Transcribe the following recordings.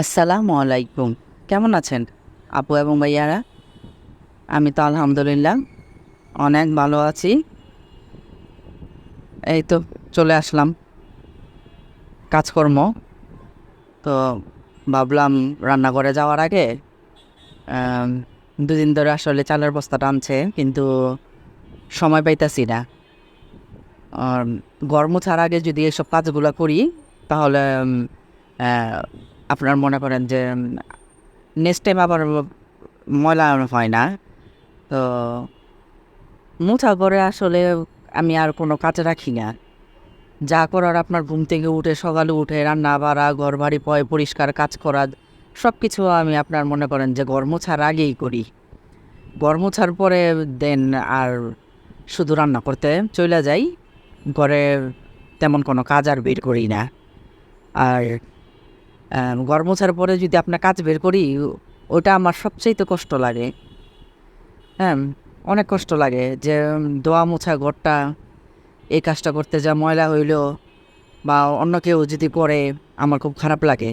আসসালামু আলাইকুম। কেমন আছেন আপু এবং ভাইয়ারা? আমি তো আলহামদুলিল্লাহ অনেক ভালো আছি। এই তো চলে আসলাম কাজকর্ম। তো ভাবলাম রান্নাঘরে যাওয়ার আগে দুদিন ধরে আসলে চালের বস্তা টানছে, কিন্তু সময় পাইতাছি না। গরম ছাড়ার আগে যদি এসব কাজগুলো করি, তাহলে আপনার মনে করেন যে নেক্সট টাইম আবার ময়লা হয় না। তো মুছা করে আসলে আমি আর কোনো কাজে রাখি না। যা করার আপনার ঘুম থেকে উঠে, সকালে উঠে রান্না বাড়া, ঘর বাড়ি পয়, পরিষ্কার কাজ করা সব কিছু আমি আপনার মনে করেন যে ঘর মোছার আগেই করি। ঘর মোছার পরে দেন আর শুধু রান্না করতে চলে যাই। ঘরে তেমন কোনো কাজ আর বের করি না। আর ঘর মোছার পরে যদি আপনার কাজ বের করি, ওটা আমার সবচেয়ে তো কষ্ট লাগে। হ্যাঁ অনেক কষ্ট লাগে যে দোয়া মোছা ঘরটা, এই কাজটা করতে যা ময়লা হইল বা অন্য কেউ যদি করে, আমার খুব খারাপ লাগে।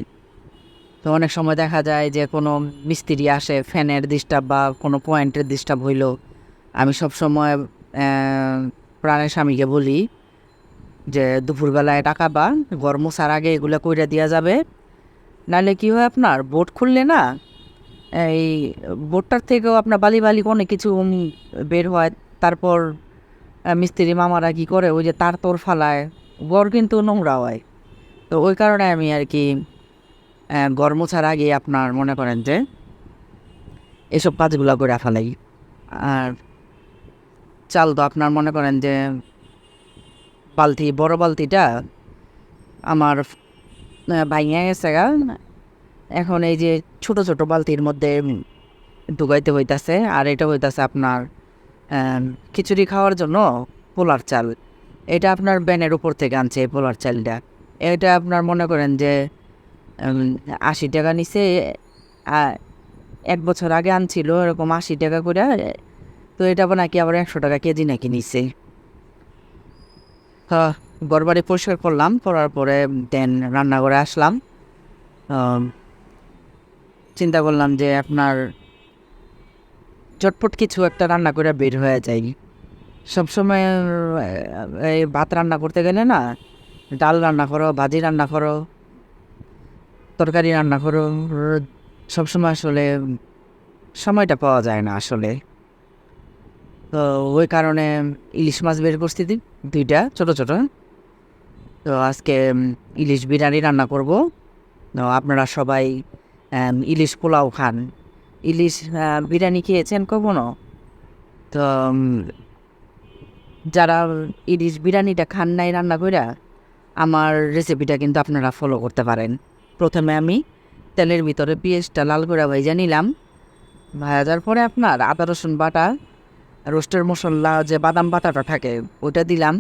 তো অনেক সময় দেখা যায় যে, কোনো মিস্ত্রি আসে, ফ্যানের ডিস্টার্ব বা কোনো পয়েন্টের ডিস্টার্ব হইল। আমি সব সময় প্রাণের স্বামীকে বলি যে, দুপুরবেলায় টাকা বা ঘর মোছার আগে এগুলো কইরা দেওয়া যাবে। নাহলে কি হয় আপনার? বোট খুললে না, এই বোটটার থেকেও আপনার বালি বালি অনেক কিছু বের হয়। তারপর মিস্ত্রি মামারা কি করে? ওই যে তার তোর ফালায়। গড় কিন্তু নোংরা হয়। তো ওই কারণে আমি আর কি গড় মোছার আগে আপনার মনে করেন যে, এসব কাজগুলো করে ফেলাই। আর চাল তো আপনার মনে করেন যে, বালতি, বড় বালতিটা আমার ভাইয়া গেছে গা। এখন এই যে ছোট ছোট বালতির মধ্যে ঢুকাইতে হইতাছে, আর এটা হইতাছে আপনার খিচুড়ি খাওয়ার জন্য পোলার চাল। এটা আপনার ব্যানের উপর থেকে আনছে পোলার চালটা। এটা আপনার মনে করেন যে আশি টাকা নিছে এক বছর আগে আনছিল, এরকম আশি টাকা করে, তো এটা আবার নাকি আবার একশো টাকা কেজি নাকি নিছে। হ্যাঁ। গড়বাড়ি পরিষ্কার করলাম, করার পরে দেন রান্নাঘরে আসলাম। চিন্তা করলাম যে আপনার চটপট কিছু একটা রান্না করে বের হয়ে যায় সবসময় এই ভাত রান্না করতে গেলে না, ডাল রান্না করো, ভাজি রান্না করো, তরকারি রান্না করো, সবসময় আসলে সময়টা পাওয়া যায় না আসলে। তো ওই কারণে ইলিশ মাছ বের করছি দুইটা, ছোট ছোট। তো আজকে ইলিশ বিরিয়ানি রান্না করব। তো আপনারা সবাই ইলিশ পোলাও খান। ইলিশ বিরিয়ানি খেয়েছেন কখনো? তো যারা ইলিশ বিরিয়ানিটা খান নাই রান্না করে আমার রেসিপিটা কিন্তু আপনারা ফলো করতে পারেন। প্রথমে আমি তেলের ভিতরে পেঁয়াজটা লাল করে ভেজে নিলাম। ভাজার পরে আপনার আদা রসুন বাটা, রোস্টের মশলা, যে বাদাম বাটাটা থাকে ওটা দিলাম।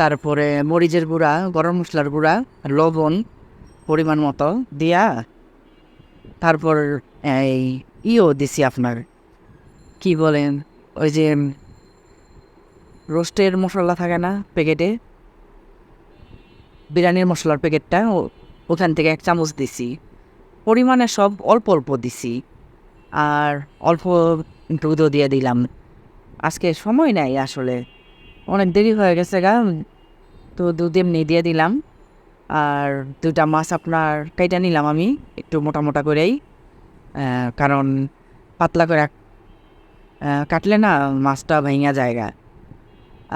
তারপরে মরিচের গুঁড়া, গরম মশলার গুঁড়া, লবণ পরিমাণ মতো দিয়া তারপর, এই ইও দিছি আপনার। কি বলেন? ওই যে রোস্টের মশলা থাকে না প্যাকেটে? বিরিয়ানির মশলার প্যাকেটটা ওখান থেকে এক চামচ দিছি। পরিমাণে সব অল্প অল্প দিছি। আর অল্প দুধও দিয়ে দিলাম। আজকে সময় নাই আসলে। অনেক দেরি হয়ে গেছে গা। তো দুধ এমনি দিয়ে দিলাম। আর দুটা মাছ আপনার কেটে নিলাম আমি, একটু মোটা মোটা করেই। কারণ পাতলা করে কাটলে না মাছটা ভেঙে জায়গা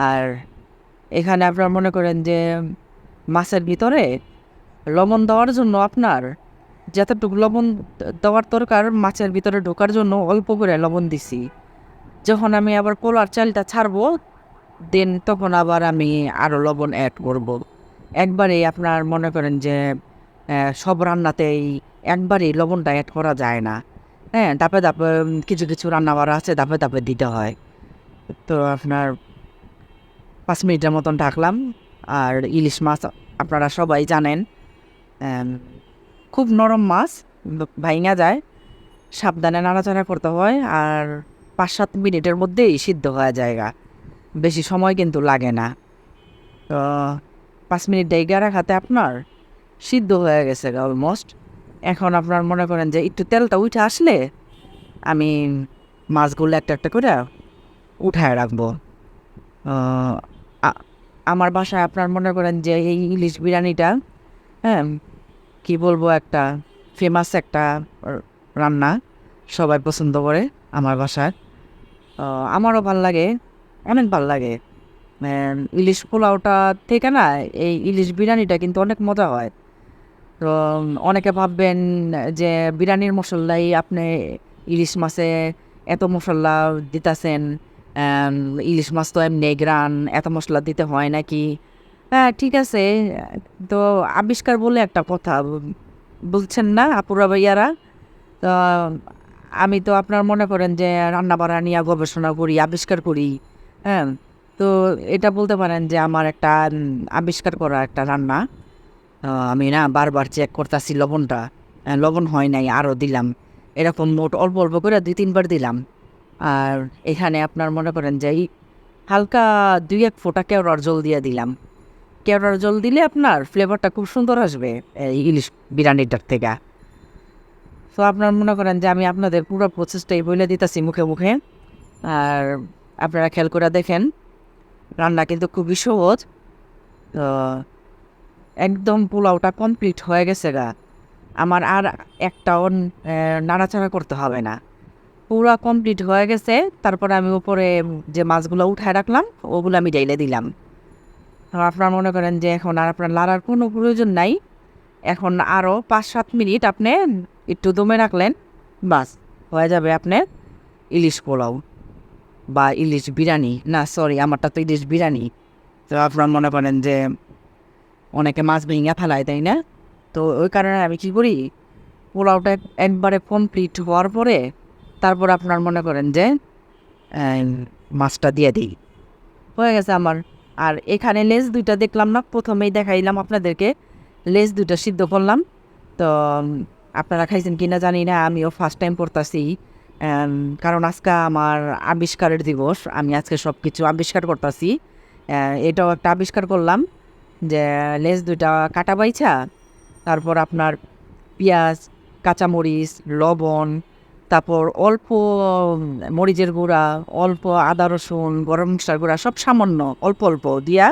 আর এখানে আপনার মনে করেন যে মাছের ভিতরে লবণ দেওয়ার জন্য আপনার যতটুকু লবণ দেওয়ার দরকার, মাছের ভিতরে ঢোকার জন্য অল্প করে লবণ দিছি। যখন আমি আবার পোলার চালটা ছাড়বো দেন, তখন আবার আমি আরও লবণ অ্যাড করব। একবারেই আপনার মনে করেন যে সব রান্নাতেই একবারেই লবণটা অ্যাড করা যায় না। হ্যাঁ ধাপে ধাপে কিছু কিছু রান্না বাড়া আছে, ধাপে ধাপে দিতে হয়। তো আপনার পাঁচ মিনিটের মতন ঢাকলাম আর ইলিশ মাছ আপনারা সবাই জানেন খুব নরম মাছ, ভাইঙা যায়। সাবধানে নাড়াচাড়া করতে হয়, আর পাঁচ সাত মিনিটের মধ্যেই সিদ্ধ হয়ে জায়গা বেশি সময় কিন্তু লাগে না। তো পাঁচ মিনিট ডেগা রাখাতে আপনার সিদ্ধ হয়ে গেছে অলমোস্ট এখন আপনার মনে করেন যে একটু তেলটা উঠে আসলে আমি মাছগুলো একটা একটা করে উঠায় রাখব। আমার বাসায় আপনার মনে করেন যে এই ইলিশ বিরিয়ানিটা হ্যাঁ কী বলব একটা ফেমাস একটা রান্না সবাই পছন্দ করে আমার বাসায়। আমারও ভালো লাগে। অনেক ভালো লাগে। ইলিশ পোলাওটা থেকে না, এই ইলিশ বিরিয়ানিটা কিন্তু অনেক মজা হয়। তো অনেকে ভাববেন যে বিরিয়ানির মশলাই আপনি ইলিশ মাছে এত মশলা দিতেছেন ইলিশ মাছ তো এমনি গ্রান, এত মশলা দিতে হয় নাকি? হ্যাঁ ঠিক আছে। তো, আবিষ্কার বলে একটা কথা, বলছেন না আপুরা ভাইয়ারা? তো, আমি তো আপনার মনে করেন যে রান্না বান্না নিয়ে গবেষণা করি, আবিষ্কার করি। হ্যাঁ তো এটা বলতে পারেন যে আমার একটা আবিষ্কার করা একটা রান্না। আমি না বারবার চেক করতেছি লবণটা। লবণ হয় নাই, আরও দিলাম। এরকম মোট অল্প অল্প করে দুই, তিনবার দিলাম। আর এখানে আপনার মনে করেন যে হালকা দুই, এক ফোঁটা কেওড়ার জল দিয়ে দিলাম। কেওড়ার জল দিলে আপনার ফ্লেভারটা খুব সুন্দর আসবে, এই ইলিশ বিরিয়ানিটার থেকে। তো আপনার মনে করেন যে আমি আপনাদের পুরো প্রসেসটাই বলে দিতেছি মুখে মুখে। আর আপনারা খেয়াল করে দেখেন, রান্না কিন্তু খুবই সহজ। তো একদম পোলাওটা কমপ্লিট হয়ে গেছে গা। আমার আর একটাও নাড়াচাড়া করতে হবে না। পুরা কমপ্লিট হয়ে গেছে, তারপরে আমি উপরে যে মাছগুলো উঠায় রাখলাম, ওগুলো আমি ডাইলে দিলাম। আপনার মনে করেন যে এখন আর আপনার লাড়ার কোনো প্রয়োজন নাই। এখন আরও পাঁচ সাত মিনিট আপনি একটু দমে রাখলেন, বাস, হয়ে যাবে আপনার ইলিশ পোলাও। বা ইলিশ বিরিয়ানি। না সরি আমারটা তো ইলিশ বিরিয়ানি। তো আপনার মনে করেন যে অনেকে মাছ ভেঙে ফেলায়, তাই না? তো ওই কারণে আমি কী করি, পোলাওটা এক- একবারে কমপ্লিট হওয়ার পরে তারপর আপনার মনে করেন যে মাছটা দিয়ে দিই। হয়ে গেছে আমার। আর এখানে লেজ দুইটা দেখলাম না, প্রথমেই দেখাইলাম আপনাদেরকে। লেজ দুইটা সিদ্ধ করলাম। তো আপনারা খাইছেন কিনা জানি না, আমিও ফার্স্ট টাইম পড়তাছি কারণ আজকে আমার আবিষ্কারের দিবস, আমি আজকে সব কিছু আবিষ্কার করতেছি। এটাও একটা আবিষ্কার করলাম যে লেজ দুইটা কাটা বাইছা তারপর আপনার পেঁয়াজ, কাঁচামরিচ, লবণ, তারপর অল্প মরিচের গুঁড়া, অল্প আদা, রসুন, গরম মশলার গুঁড়া, সব সামান্য, অল্প অল্প দিয়া।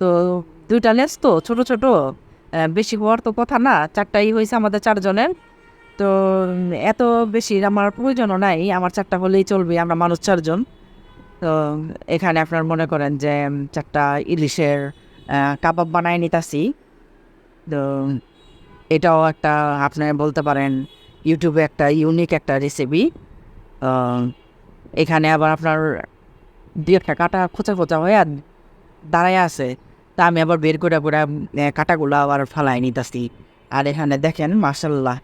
তো দুইটা লেস তো ছোট ছোট বেশি হওয়ার তো কথা না, চারটাই হয়েছে আমাদের চারজনের। তো এত বেশি আমার প্রয়োজনও নাই, আমার চারটা হলেই চলবে, আমরা মানুষ চারজন। তো, এখানে আপনার মনে করেন যে চারটা ইলিশের কাবাব বানায় নিতাছি। তো, এটাও একটা, আপনি বলতে পারেন, ইউটিউবে একটা ইউনিক একটা রেসিপি এখানে আবার আপনার দু একটা কাটা খোঁচা খোঁচা হয়ে আর দাঁড়ায় আছে। তা আমি আবার বের করে করে কাটাগুলো আবার ফালাই নিতেছি। আর এখানে দেখেন মাসাল্লাহ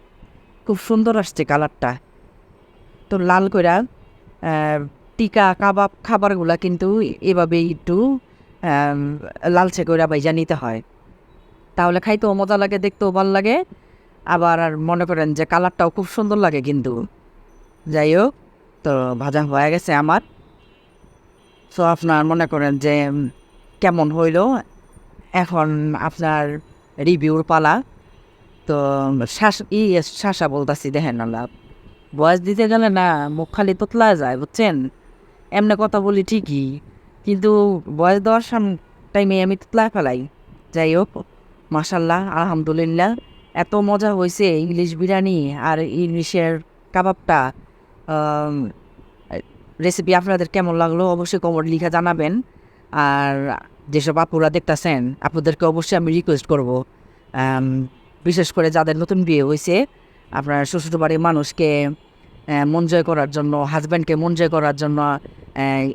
খুব সুন্দর আসছে কালারটা। তো লাল কইরা টিকা কাবাব খাবারগুলা কিন্তু এভাবে একটু লালচে করে বাইজা নিতে হয়। তাহলে খাইতেও মজা লাগে, দেখতেও ভালো লাগে। আবার আর মনে করেন যে কালারটাও খুব সুন্দর লাগে কিন্তু। যাই হোক, তো ভাজা হয়ে গেছে আমার। তো আপনার মনে করেন যে কেমন হইল? এখন আপনার রিভিউর পালা। তো শ্বাস ই শাসা বলতাছি, দেখেন আল্লাহ। বয়স দিতে গেলে না, মুখ খালি তোতলা যায়, বুঝছেন? এমনি কথা বলি ঠিকই, কিন্তু বয়স দেওয়ার সাম টাইমে আমি তোতলা ফেলাই। যাই হোক মাসাল্লাহ আলহামদুলিল্লাহ, এত মজা হয়েছে ইংলিশ বিরিয়ানি আর ইংলিশের কাবাবটা। রেসিপি আপনাদের কেমন লাগল অবশ্যই কমেন্ট লিখে জানাবেন। আর যেসব আপুরা দেখতেছেন আপনাদেরকে অবশ্যই আমি রিকোয়েস্ট করব। বিশেষ করে যাদের নতুন বিয়ে হয়েছে আপনার শ্বশুর বাড়ির মানুষকে মন জয় করার জন্য হাজব্যান্ডকে মন জয় করার জন্য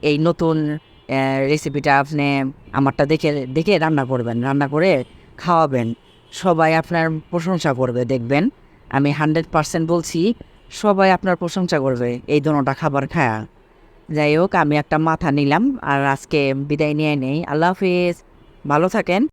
এই নতুন রেসিপিটা আপনি আমারটা দেখে দেখে রান্না করবেন, রান্না করে খাওয়াবেন। সবাই আপনার প্রশংসা করবে, দেখবেন। আমি হান্ড্রেড পার্সেন্ট বলছি, সবাই আপনার প্রশংসা করবে, এই দোনোটা খাবার খায়া। যাই হোক, আমি একটা মাথা নিলাম, আর আজকে বিদায় নিয়ে নেই। আল্লাহ হাফিজ। ভালো থাকেন।